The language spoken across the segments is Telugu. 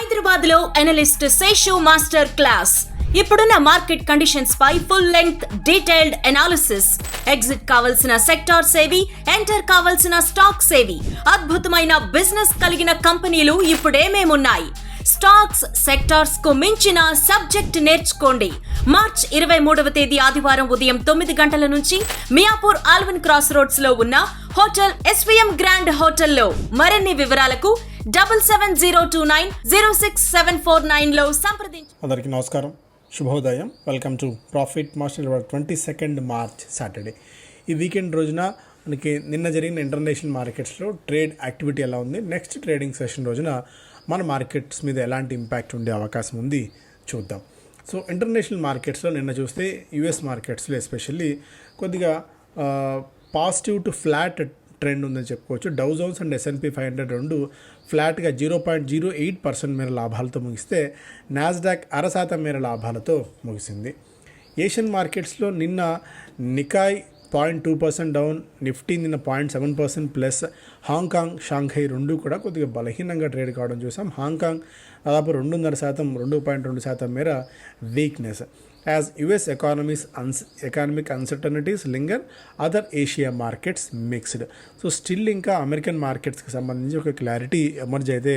హైదరాబాద్లో అనలిస్ట్ శేషు మాస్టర్ క్లాస్. ఇప్పుడున్న మార్కెట్ కండిషన్స్ పై full length detailed analysis exit కావాల్సిన సెక్టార్ సేవి ఎంటర్ కావాల్సిన స్టాక్ సేవి అద్భుతమైన బిజినెస్ కలిగిన కంపెనీలు ఇప్పుడేమేమున్నాయి స్టాక్స్ సెక్టార్స్కు మించిన సబ్జెక్ట్ నేర్చుకోండి. మార్చ్ ఇరవై మూడవ తేదీ ఆదివారం ఉదయం తొమ్మిది గంటల నుంచి మియాపూర్ ఆల్విన్ క్రాస్ రోడ్స్లో ఉన్న హోటల్ ఎస్విఎం గ్రాండ్ హోటల్లో మరిన్ని వివరాలకు double seven zero two nine zero six seven four నైన్లో అందరికీ నమస్కారం. శుభోదయం. Welcome to profit master twenty second March Saturday ఈ వీకెండ్ రోజున మనకి నిన్న జరిగిన ఇంటర్నేషనల్ మార్కెట్స్లో ట్రేడ్ యాక్టివిటీ ఎలా ఉంది? నెక్స్ట్ ట్రేడింగ్ సెషన్ రోజున మన మార్కెట్స్ మీద ఎలాంటి ఇంపాక్ట్ ఉండే అవకాశం ఉంది చూద్దాం. సో ఇంటర్నేషనల్ మార్కెట్స్లో నిన్న చూస్తే యుఎస్ మార్కెట్స్లో ఎస్పెషల్లీ కొద్దిగా పాజిటివ్ టు ఫ్లాట్ ట్రెండ్ ఉందని చెప్పుకోవచ్చు. Dow Jones and S and P five hundred రెండు ఫ్లాట్గా zero point zero eight percent మేర లాభాలతో ముగిస్తే నాస్డాక్ అర శాతం మేర లాభాలతో ముగిసింది. ఏషియన్ మార్కెట్స్లో నిన్న Nikkei point two percent down Nifty నిన్న point seven percent plus Hong Kong Shanghai రెండు కూడా కొద్దిగా బలహీనంగా ట్రేడ్ కావడం చూసాం. హాంకాంగ్ దాదాపు రెండున్నర శాతం రెండు పాయింట్ రెండు శాతం మేర weakness as US economies అన్స్ economic uncertainties linger other Asia markets mixed so still ఇంకా అమెరికన్ మార్కెట్స్కి సంబంధించి ఒక క్లారిటీ ఎమర్జ్ అయితే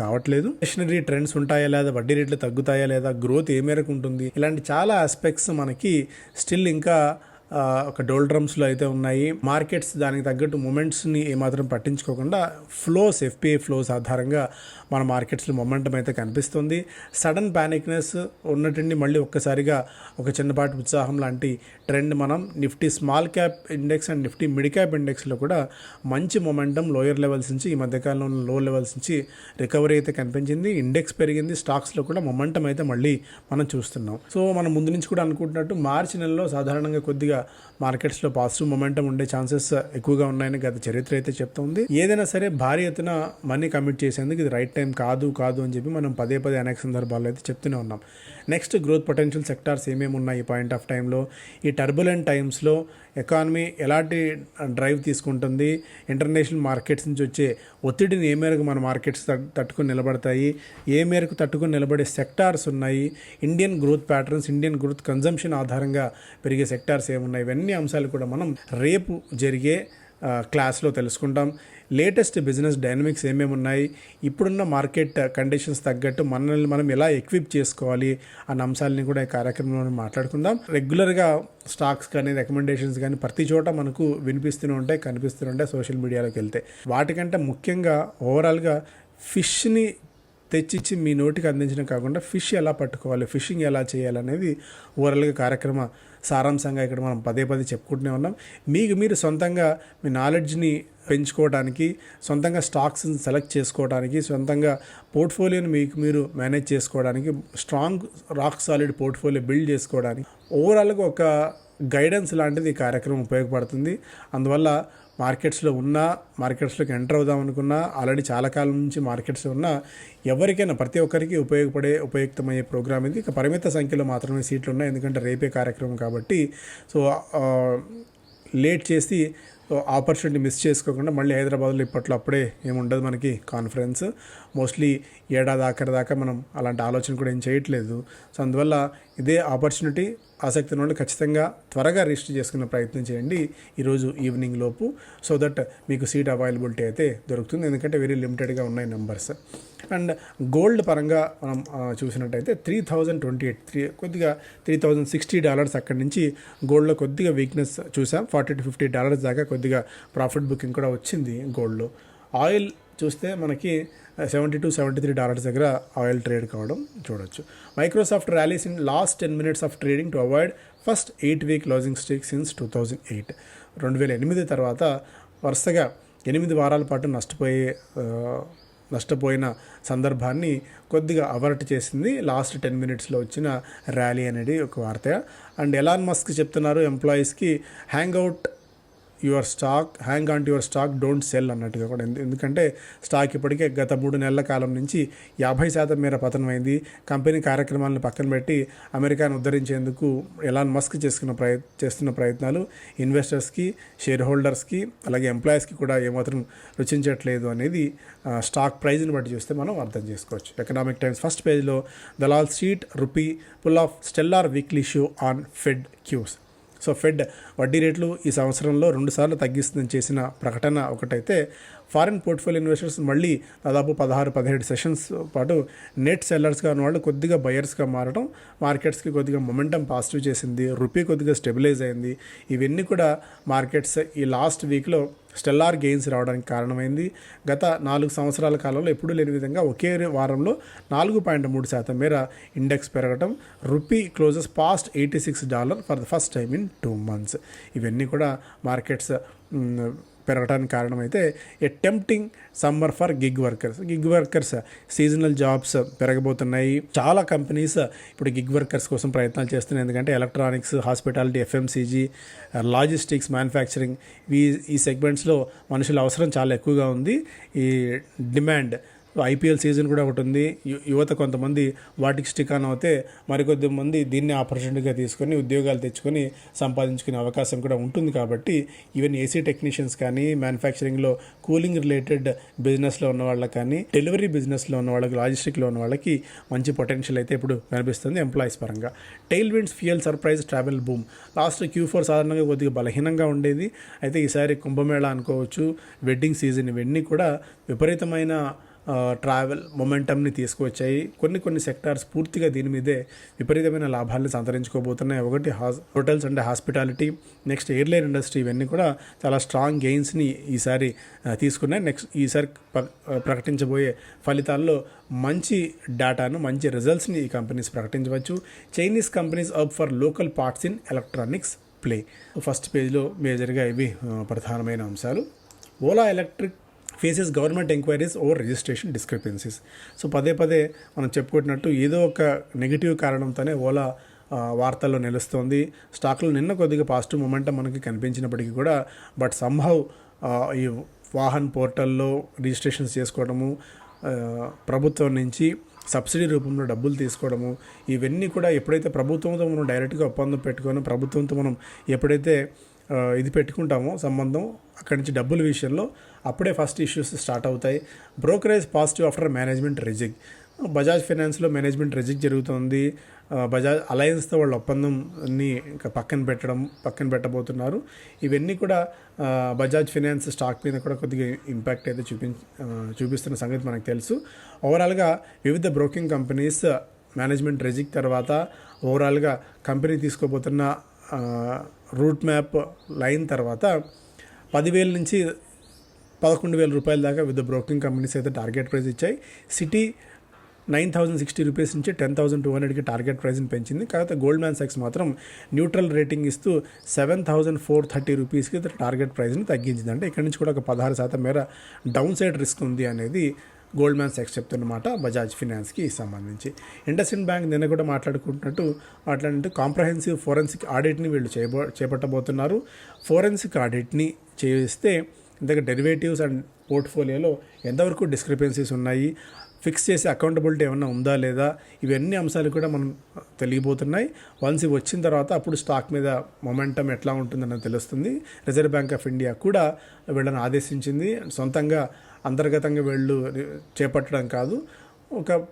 కావట్లేదు. స్టేషనరీ ట్రెండ్స్ ఉంటాయా లేదా వడ్డీ రేట్లు తగ్గుతాయా లేదా గ్రోత్ ఏ మేరకు ఉంటుంది ఇలాంటి చాలా ఆస్పెక్ట్స్ మనకి స్టిల్ ఇంకా ఒక డోల్ డ్రమ్స్లో అయితే ఉన్నాయి. మార్కెట్స్ దానికి తగ్గట్టు మూమెంట్స్ని ఏమాత్రం పట్టించుకోకుండా ఫ్లోస్ ఎఫ్పిఐ ఫ్లోస్ ఆధారంగా మన మార్కెట్స్లో మొమెంటం అయితే కనిపిస్తుంది. సడన్ ప్యానిక్నెస్ ఉన్నటువంటి మళ్ళీ ఒక్కసారిగా ఒక చిన్నపాటి ఉత్సాహం లాంటి ట్రెండ్ మనం Nifty small cap index and Nifty mid cap ఇండెక్స్లో కూడా మంచి మొమెంటం లోయర్ లెవెల్స్ నుంచి ఈ మధ్యకాలంలో ఉన్న లో లెవెల్స్ నుంచి రికవరీ అయితే కనిపించింది. ఇండెక్స్ పెరిగింది. స్టాక్స్లో కూడా మొమెంటం అయితే మళ్ళీ మనం చూస్తున్నాం. సో మనం ముందు నుంచి కూడా అనుకుంటున్నట్టు మార్చి నెలలో సాధారణంగా కొద్దిగా మార్కెట్స్లో పాజిటివ్ మొమెంటం ఉండే ఛాన్సెస్ ఎక్కువగా ఉన్నాయని గత చరిత్ర అయితే చెప్తుంది ఏదైనా సరే భారీ ఎత్తున మనీ కమిట్ చేసేందుకు ఇది రైట్ టైం కాదు కాదు అని చెప్పి మనం పదే పదే అనేక సందర్భాల్లో అయితే చెప్తూనే ఉన్నాం. నెక్స్ట్ గ్రోత్ పొటెన్షియల్ సెక్టార్స్ ఏమేమి ఉన్నాయి ఈ పాయింట్ ఆఫ్ టైంలో ఈ టర్బులెంట్ టైమ్స్లో ఎకానమీ ఎలాంటి డ్రైవ్ తీసుకుంటుంది ఇంటర్నేషనల్ మార్కెట్స్ నుంచి వచ్చే ఒత్తిడిని ఏ మేరకు మన మార్కెట్స్ తట్టుకుని నిలబడతాయి ఏ మేరకు తట్టుకుని నిలబడే సెక్టార్స్ ఉన్నాయి Indian growth patterns Indian growth consumption ఆధారంగా పెరిగే సెక్టార్స్ ఏమున్నాయి ఇవన్నీ అంశాలు కూడా మనం రేపు జరిగే క్లాస్లో తెలుసుకుంటాం. లేటెస్ట్ బిజినెస్ డైనమిక్స్ ఏమేమి ఉన్నాయి ఇప్పుడున్న మార్కెట్ కండిషన్స్ తగ్గట్టు మనల్ని మనం ఎలా ఎక్విప్ చేసుకోవాలి అన్న అంశాలని కూడా ఈ కార్యక్రమంలో మాట్లాడుకుందాం. రెగ్యులర్గా స్టాక్స్ కానీ రికమెండేషన్స్ కానీ ప్రతి చోట మనకు వినిపిస్తూనే ఉంటాయి కనిపిస్తూనే ఉంటాయి సోషల్ మీడియాలోకి వెళ్తే. వాటికంటే ముఖ్యంగా ఓవరాల్గా ఫిష్ని తెచ్చిచ్చి మీ నోటికి అందించడం కాకుండా ఫిష్ ఎలా పట్టుకోవాలి ఫిషింగ్ ఎలా చేయాలనేది ఓవరాల్గా కార్యక్రమ సారాంశంగా ఇక్కడ మనం పదే పదే చెప్పుకుంటూనే ఉన్నాం. మీకు మీరు సొంతంగా మీ నాలెడ్జ్ని పెంచుకోవడానికి సొంతంగా స్టాక్స్ని సెలెక్ట్ చేసుకోవడానికి సొంతంగా పోర్ట్ఫోలియోని మీకు మీరు మేనేజ్ చేసుకోవడానికి strong rock solid portfolio build చేసుకోవడానికి ఓవరాల్గా ఒక గైడెన్స్ లాంటిది ఈ కార్యక్రమం ఉపయోగపడుతుంది. అందువల్ల మార్కెట్స్లో ఉన్నా మార్కెట్స్లోకి ఎంటర్ అవుదాం అనుకున్నా ఆల్రెడీ చాలా కాలం నుంచి మార్కెట్స్లో ఉన్నా ఎవరికైనా ప్రతి ఒక్కరికి ఉపయోగపడే ఉపయుక్తమయ్యే ప్రోగ్రామ్ ఇది. ఇక పరిమిత సంఖ్యలో మాత్రమే సీట్లు ఉన్నాయి ఎందుకంటే రేపే కార్యక్రమం కాబట్టి. సో లేట్ చేసి ఆపర్చునిటీ మిస్ చేసుకోకుండా మళ్ళీ హైదరాబాద్లో ఇప్పట్లో అప్పుడే ఏముండదు మనకి కాన్ఫరెన్స్. మోస్ట్లీ ఏడాది ఆఖరి దాకా మనం అలాంటి ఆలోచన కూడా ఏం చేయట్లేదు. సో అందువల్ల ఇదే ఆపర్చునిటీ ఆసక్తి ఉన్న ఖచ్చితంగా త్వరగా రిజిస్టర్ చేసుకునే ప్రయత్నం చేయండి. ఈరోజు ఈవినింగ్ లోపు. సో దట్ మీకు సీట్ అవైలబిలిటీ అయితే దొరుకుతుంది. ఎందుకంటే వెరీ లిమిటెడ్గా ఉన్నాయి నెంబర్స్. అండ్ గోల్డ్ పరంగా మనం చూసినట్టయితే three thousand twenty eight three కొద్దిగా త్రీ థౌజండ్ సిక్స్టీ డాలర్స్ అక్కడి నుంచి గోల్డ్లో కొద్దిగా వీక్నెస్ చూసాం. ఫార్టీ టు ఫిఫ్టీ డాలర్స్ దాకా కొద్దిగా ప్రాఫిట్ బుకింగ్ కూడా వచ్చింది గోల్డ్లో. ఆయిల్ చూస్తే మనకి seventy two seventy three dollars దగ్గర ఆయిల్ ట్రేడ్ కావడం చూడొచ్చు. Microsoft rallies in last ten minutes of trading to avoid first eight week losing streak since two thousand eight రెండు వేల ఎనిమిది తర్వాత వరుసగా ఎనిమిది వారాల పాటు నష్టపోయే నష్టపోయిన సందర్భాన్ని కొద్దిగా అవర్ట్ చేసింది లాస్ట్ టెన్ మినిట్స్లో వచ్చిన ర్యాలీ అనేది ఒక వార్త. అండ్ ఎలాన్ మస్క్ చెప్తున్నారు ఎంప్లాయీస్కి hang out your stock hang on to your stock don't sell అన్నట్టుగా కూడా. ఎందు- ఎందుకంటే స్టాక్ ఇప్పటికే గత మూడు నెలల కాలం నుంచి యాభై శాతం మేర పతనమైంది. కంపెనీ కార్యక్రమాలను పక్కన పెట్టి అమెరికాను ఉద్ధరించేందుకు ఎలాన్ మస్క్ చేసుకున్న ప్రయ చేస్తున్న ప్రయత్నాలు ఇన్వెస్టర్స్కి షేర్ హోల్డర్స్కి అలాగే ఎంప్లాయీస్కి కూడా ఏమాత్రం రుచించట్లేదు అనేది స్టాక్ ప్రైజ్ని బట్టి చూస్తే మనం అర్థం చేసుకోవచ్చు. ఎకనామిక్ టైమ్స్ ఫస్ట్ పేజ్లో Dalal Street rupee pull off stellar weekly show on Fed cues. So Fed వడ్డీ రేట్లు ఈ సంవత్సరంలో రెండుసార్లు తగ్గిస్తుందని చేసిన ప్రకటన ఒకటైతే ఫారిన్ పోర్ట్ఫోలియో ఇన్వెస్టర్స్ మళ్ళీ దాదాపు పదహారు పదిహేడు సెషన్స్ పాటు నెట్ సెల్లర్స్గా ఉన్న వాళ్ళు కొద్దిగా బయర్స్గా మారడం మార్కెట్స్కి కొద్దిగా మొమెంటం పాజిటివ్ చేసింది రూపీ కొద్దిగా స్టెబిలైజ్ అయింది. ఇవన్నీ కూడా మార్కెట్స్ ఈ లాస్ట్ వీక్లో స్టెల్లార్ గెయిన్స్ రావడానికి కారణమైంది. గత నాలుగు సంవత్సరాల కాలంలో ఎప్పుడూ లేని విధంగా ఒకే వారంలో నాలుగు పాయింట్ మూడు శాతం మేర ఇండెక్స్ పెరగటం rupee closes past eighty six dollar for the first time in two months ఇవన్నీ కూడా మార్కెట్స్ పెరగడానికి కారణమైతే a tempting summer for gig workers gig workers seasonal jobs పెరగబోతున్నాయి. చాలా కంపెనీస్ ఇప్పుడు గిగ్ వర్కర్స్ కోసం ప్రయత్నాలు చేస్తున్నాయి. ఎందుకంటే electronics hospitality FMCG logistics manufacturing ఈ ఈ సెగ్మెంట్స్లో మనుషుల అవసరం చాలా ఎక్కువగా ఉంది. ఈ డిమాండ్ ఐపీఎల్ సీజన్ కూడా ఒకటి ఉంది. యు- యువత కొంతమంది వాటికి స్టిక్ ఆన్ అవుతే మరికొద్ది మంది దీన్ని ఆపర్చునిటీగా తీసుకొని ఉద్యోగాలు తెచ్చుకొని సంపాదించుకునే అవకాశం కూడా ఉంటుంది కాబట్టి ఈవెన్ ఏసీ టెక్నీషియన్స్ కానీ మ్యానుఫ్యాక్చరింగ్లో కూలింగ్ రిలేటెడ్ బిజినెస్లో ఉన్న వాళ్ళకి కానీ డెలివరీ బిజినెస్లో ఉన్న వాళ్ళకి లాజిస్టిక్లో ఉన్న వాళ్ళకి మంచి పొటెన్షియల్ అయితే ఇప్పుడు కనిపిస్తుంది ఎంప్లాయీస్ పరంగా. Tail winds fuel surprise travel boom. Last Q four సాధారణంగా కొద్దిగా బలహీనంగా ఉండేది. అయితే ఈసారి కుంభమేళ అనుకోవచ్చు. వెడ్డింగ్ సీజన్ ఇవన్నీ కూడా విపరీతమైన ట్రావెల్ మొమెంటమ్ని తీసుకువచ్చాయి. కొన్ని కొన్ని సెక్టార్స్ పూర్తిగా దీని మీదే విపరీతమైన లాభాలను సంతరించుకోబోతున్నాయి. ఒకటి has hotels and hospitality next airline industry ఇవన్నీ కూడా చాలా స్ట్రాంగ్ గెయిన్స్ని ఈసారి తీసుకున్నాయి. నెక్స్ట్ ఈసారి ప్రకటించబోయే ఫలితాల్లో మంచి డేటాను మంచి రిజల్ట్స్ని ఈ companies ప్రకటించవచ్చు. Chinese companies up for local parts in electronics play first పేజ్లో మేజర్గా ఇవి ప్రధానమైన అంశాలు. Ola Electric faces government enquiries over registration discrepancies. So పదే పదే మనం చెప్పుకుంటున్నట్టు ఏదో ఒక నెగిటివ్ కారణంతోనే ఓలా వార్తల్లో నిలుస్తోంది. స్టాక్లో నిన్న కొద్దిగా పాజిటివ్ మూమెంట్ మనకి కనిపించినప్పటికీ కూడా బట్ సంహవ్ ఈ వాహన్ పోర్టల్లో రిజిస్ట్రేషన్స్ చేసుకోవడము ప్రభుత్వం నుంచి సబ్సిడీ రూపంలో డబ్బులు తీసుకోవడము ఇవన్నీ కూడా ఎప్పుడైతే ప్రభుత్వంతో మనం డైరెక్ట్గా ఒప్పందం పెట్టుకొని ప్రభుత్వంతో మనం ఎప్పుడైతే ఇది పెట్టుకుంటామో సంబంధం అక్కడి నుంచి డబ్బుల విషయంలో అప్పుడే ఫస్ట్ ఇష్యూస్ స్టార్ట్ అవుతాయి. Brokerage positive after management rejig. Bajaj ఫైనాన్స్లో మేనేజ్మెంట్ రిజిక్ జరుగుతుంది. బజాజ్ అలయన్స్తో వాళ్ళ ఒప్పందంని పక్కన పెట్టడం పక్కన పెట్టబోతున్నారు. ఇవన్నీ కూడా బజాజ్ ఫైనాన్స్ స్టాక్ మీద కూడా కొద్దిగా ఇంపాక్ట్ అయితే చూపి చూపిస్తున్న సంగతి మనకు తెలుసు. ఓవరాల్గా వివిధ బ్రోకింగ్ కంపెనీస్ మేనేజ్మెంట్ రిజిక్ తర్వాత ఓవరాల్గా కంపెనీ తీసుకోబోతున్న రూట్ మ్యాప్ లైన్ తర్వాత పదివేల నుంచి పదకొండు వేల రూపాయల దాకా విత్ బ్రోకింగ్ కంపెనీస్ అయితే టార్గెట్ ప్రైస్ ఇచ్చాయి. Citi nine thousand sixty rupees నుంచి టెన్ థౌసండ్ టూ హండ్రెడ్కి టార్గెట్ ప్రైస్ని పెంచింది. కాకపోతే గోల్డ్ మ్యాన్ సెక్స్ మాత్రం న్యూట్రల్ రేటింగ్ ఇస్తూ సెవెన్ థౌసండ్ ఫోర్ థర్టీ రూపీస్కి టార్గెట్ ప్రైస్ని తగ్గించింది. అంటే ఇక్కడ నుంచి కూడా ఒక పదహారు శాతం మేర డౌన్ సైడ్ రిస్క్ ఉంది అనేది గోల్డ్ మ్యాన్ సెక్స్ చెప్తున్నమాట బజాజ్ ఫినాన్స్కి సంబంధించి. ఇండస్ఇండ్ బ్యాంక్ నిన్న కూడా మాట్లాడుకుంటున్నట్టు అట్లాంటి కాంప్రహెన్సివ్ ఫోరెన్సిక్ ఆడిట్ని వీళ్ళు చేయబో చేపట్టబోతున్నారు. ఫోరెన్సిక్ ఆడిట్ని చేస్తే ఇంతగా డెరివేటివ్స్ అండ్ పోర్ట్ఫోలియోలో ఎంతవరకు డిస్క్రిపెన్సీస్ ఉన్నాయి? ఫిక్స్ చేసే అకౌంటబిలిటీ ఏమైనా ఉందా లేదా? ఇవన్నీ అంశాలు కూడా మనం తెలియబోతున్నాయి వన్స్ ఇవి వచ్చిన తర్వాత అప్పుడు స్టాక్ మీద మొమెంటం ఎట్లా ఉంటుందని తెలుస్తుంది. రిజర్వ్ బ్యాంక్ ఆఫ్ ఇండియా కూడా వీళ్ళని ఆదేశించింది. సొంతంగా అంతర్గతంగా వీళ్ళు చేపట్టడం కాదు. ఒక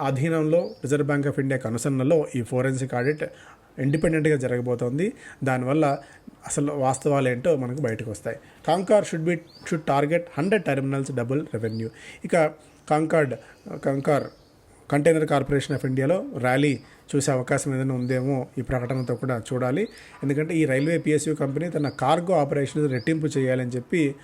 అధీనంలో రిజర్వ్ బ్యాంక్ ఆఫ్ ఇండియా అనుసరణలో ఈ ఫోరెన్సిక్ ఆడిట్ ఇండిపెండెంట్గా జరగబోతోంది. దానివల్ల అసలు వాస్తవాలు ఏంటో మనకు బయటకు వస్తాయి. Concor should be should target hundred terminals double revenue. ఇక Concord Concor Container Corporation of ఇండియాలో ర్యాలీ చూసే అవకాశం ఏదైనా ఉందేమో ఈ ప్రకటనతో కూడా చూడాలి. ఎందుకంటే ఈ రైల్వే పిఎస్యూ కంపెనీ తన కార్గో ఆపరేషన్ రెట్టింపు చేయాలని చెప్పి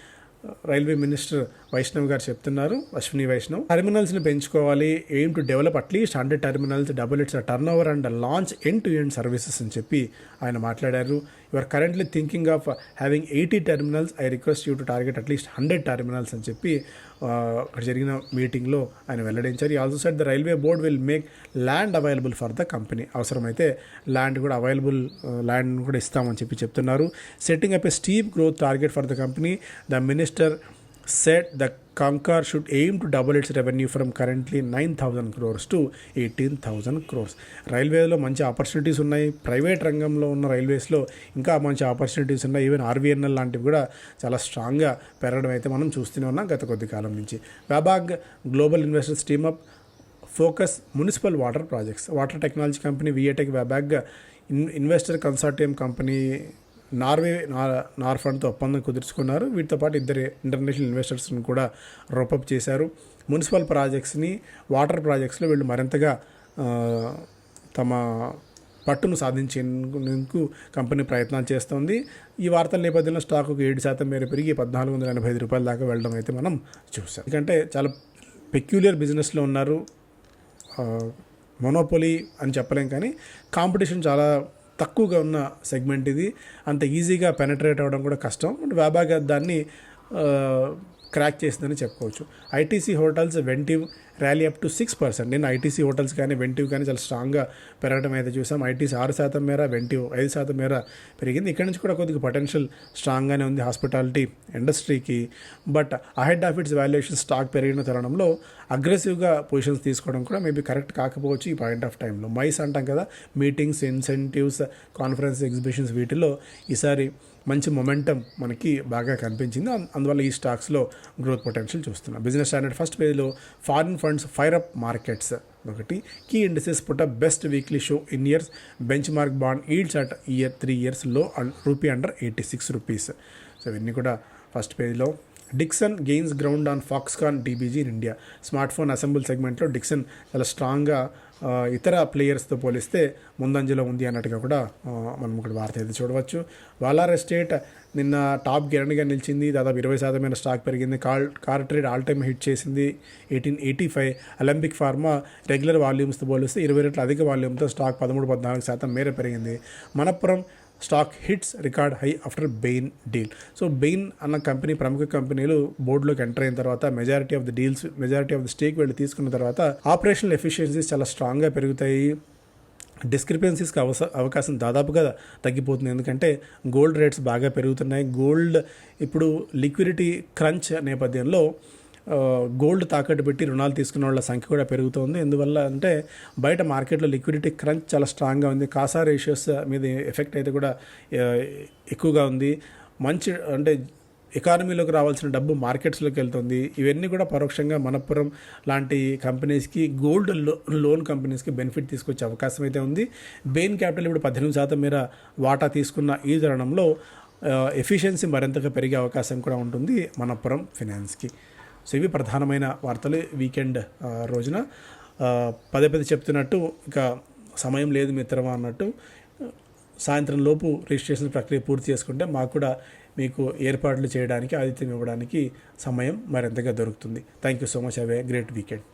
రైల్వే మినిస్టర్ వైష్ణవ్ గారు చెప్తున్నారు అశ్విని వైష్ణవ్. టెర్మినల్స్ని పెంచుకోవాలి aim to develop at least hundred terminals double its turnover and launch end to end services అని చెప్పి ఆయన మాట్లాడారు. Your currently thinking of having eighty terminals. I request you to target at least hundred terminals అని చెప్పి అక్కడ జరిగిన మీటింగ్లో ఆయన వెల్లడించారు. ఈ also set the railway board will make land available for the company అవసరమైతే ల్యాండ్ కూడా అవైలబుల్ ల్యాండ్ కూడా ఇస్తామని చెప్పి చెప్తున్నారు. Setting up a steep growth target for the company the minister set the Concor should aim to double its revenue from currently nine thousand crores to eighteen thousand crores రైల్వేలో మంచి ఆపర్చునిటీస్ ఉన్నాయి. ప్రైవేట్ రంగంలో ఉన్న రైల్వేస్లో ఇంకా మంచి ఆపర్చునిటీస్ ఉన్నాయి. ఈవెన్ ఆర్వీఎన్ఎల్ లాంటివి కూడా చాలా స్ట్రాంగ్గా పెరగడం అయితే మనం చూస్తూనే ఉన్నాం గత కొద్ది కాలం నుంచి. Wabag global investors team up up focus municipal water projects water technology company VA Tech Wabag in investor consortium company Norway నార్ నార్ ఫండ్తో ఒప్పందం కుదుర్చుకున్నారు. వీటితో పాటు ఇద్దరు ఇంటర్నేషనల్ ఇన్వెస్టర్స్ని కూడా రోపప్ చేశారు. మున్సిపల్ ప్రాజెక్ట్స్ని వాటర్ ప్రాజెక్ట్స్లో వీళ్ళు మరింతగా తమ పట్టును సాధించేందుకు కంపెనీ ప్రయత్నాలు చేస్తోంది. ఈ వార్తల నేపథ్యంలో స్టాకుకు ఏడు శాతం మేర పెరిగి పద్నాలుగు వందల ఎనభై ఐదు రూపాయల దాకా వెళ్ళడం అయితే మనం చూసాం ఎందుకంటే చాలా పెక్యులియర్ బిజినెస్లో ఉన్నారు. మొనోపొలీ అని చెప్పలేం కానీ కాంపిటీషన్ చాలా తక్కువగా ఉన్న సెగ్మెంట్ ఇది. అంత ఈజీగా పెనట్రేట్ అవ్వడం కూడా కష్టం. వ్యాబాగ్ దాన్ని క్రాక్ చేసిందని చెప్పుకోవచ్చు. ITC Hotels Ventive rally up to six percent. నేను ఐటీసీ హోటల్స్ కానీ వెంటివ్ కానీ చాలా స్ట్రాంగ్గా పెరగడం అయితే చూసాం. ఐటీసీ ఆరు శాతం మేర వెంటివ్ ఐదు శాతం మేర పెరిగింది. ఇక్కడ నుంచి కూడా కొద్దిగా పొటెన్షియల్ స్ట్రాంగ్గానే ఉంది హాస్పిటాలిటీ ఇండస్ట్రీకి but ahead of its valuation stock పెరిగిన తరుణంలో అగ్రెసివ్గా పొజిషన్స్ తీసుకోవడం కూడా మేబీ కరెక్ట్ కాకపోవచ్చు ఈ పాయింట్ ఆఫ్ టైంలో మైస్ అంటాం కదా మీటింగ్స్ ఇన్సెంటివ్స్ కాన్ఫరెన్స్ ఎగ్జిబిషన్స్ వీటిలో ఈసారి మంచి మొమెంటం మనకి బాగా కనిపించింది. అందువల్ల ఈ స్టాక్స్లో గ్రోత్ పొటెన్షియల్ చూస్తున్నాం. బిజినెస్ స్టాండర్డ్ ఫస్ట్ పేజ్లో foreign funds fire up markets ఒకటి. Key indices put up best weekly show in years benchmark bond yields at year three ఇయర్స్లో rupee under eighty six rupees so ఇవన్నీ కూడా ఫస్ట్ పేజ్లో Dixon gains ground on Foxconn DBG in India smartphone assemble సెగ్మెంట్లో డిక్సన్ చాలా స్ట్రాంగ్గా ఇతర ప్లేయర్స్తో పోలిస్తే ముందంజలో ఉంది అన్నట్టుగా కూడా మనం ఇక్కడ వార్త అయితే చూడవచ్చు. వాలార్ ఎస్టేట్ నిన్న టాప్ గెరణిగా నిలిచింది. దాదాపు ఇరవై శాతమైన స్టాక్ పెరిగింది. కాల్ కార్ ట్రేడ్ ఆల్ టైమ్ హిట్ చేసింది. Eighteen eighty five Alembic pharma regular వాల్యూమ్స్తో పోలిస్తే ఇరవై రెట్ల అధిక వాల్యూమ్తో స్టాక్ పదమూడు పద్నాలుగు శాతం మేర పెరిగింది. Manappuram stock hits record high after Bain deal. So Bain అన్న కంపెనీ ప్రముఖ కంపెనీలు బోర్డులోకి ఎంటర్ అయిన తర్వాత majority of the deals majority of the stake వెళ్ళి తీసుకున్న తర్వాత ఆపరేషనల్ ఎఫిషియన్సీస్ చాలా స్ట్రాంగ్గా పెరుగుతాయి. డిస్క్రిపెన్సీస్కి అవస అవకాశం దాదాపుగా తగ్గిపోతుంది. ఎందుకంటే గోల్డ్ రేట్స్ బాగా పెరుగుతున్నాయి. గోల్డ్ ఇప్పుడు లిక్విడిటీ క్రంచ్ నేపథ్యంలో గోల్డ్ తాకట్టు పెట్టి రుణాలు తీసుకున్న వాళ్ళ సంఖ్య కూడా పెరుగుతోంది. ఎందువల్ల అంటే బయట మార్కెట్లో లిక్విడిటీ క్రంచ్ చాలా స్ట్రాంగ్గా ఉంది. కాసా రేషియోస్ మీద ఎఫెక్ట్ అయితే కూడా ఎక్కువగా ఉంది. మంచి అంటే ఎకానమీలోకి రావాల్సిన డబ్బు మార్కెట్స్లోకి వెళ్తుంది. ఇవన్నీ కూడా పరోక్షంగా మనప్పురం లాంటి కంపెనీస్కి గోల్డ్లో లోన్ కంపెనీస్కి బెనిఫిట్ తీసుకొచ్చే అవకాశం అయితే ఉంది. బెయిన్ క్యాపిటల్ ఇప్పుడు పద్దెనిమిది శాతం మేర వాటా తీసుకున్న ఈ తరుణంలో ఎఫిషియన్సీ మరింతగా పెరిగే అవకాశం కూడా ఉంటుంది. మనప్పురం ఫినాన్స్కి. సో ఇవి ప్రధానమైన వార్తలు వీకెండ్ రోజున. పదే పదే చెప్తున్నట్టు ఇక సమయం లేదు మిత్రమా అన్నట్టు. సాయంత్రం లోపు రిజిస్ట్రేషన్ ప్రక్రియ పూర్తి చేసుకుంటే మాకు కూడా మీకు ఏర్పాట్లు చేయడానికి ఆతిథ్యం ఇవ్వడానికి సమయం మరింతగా దొరుకుతుంది. Thank you so much have a great weekend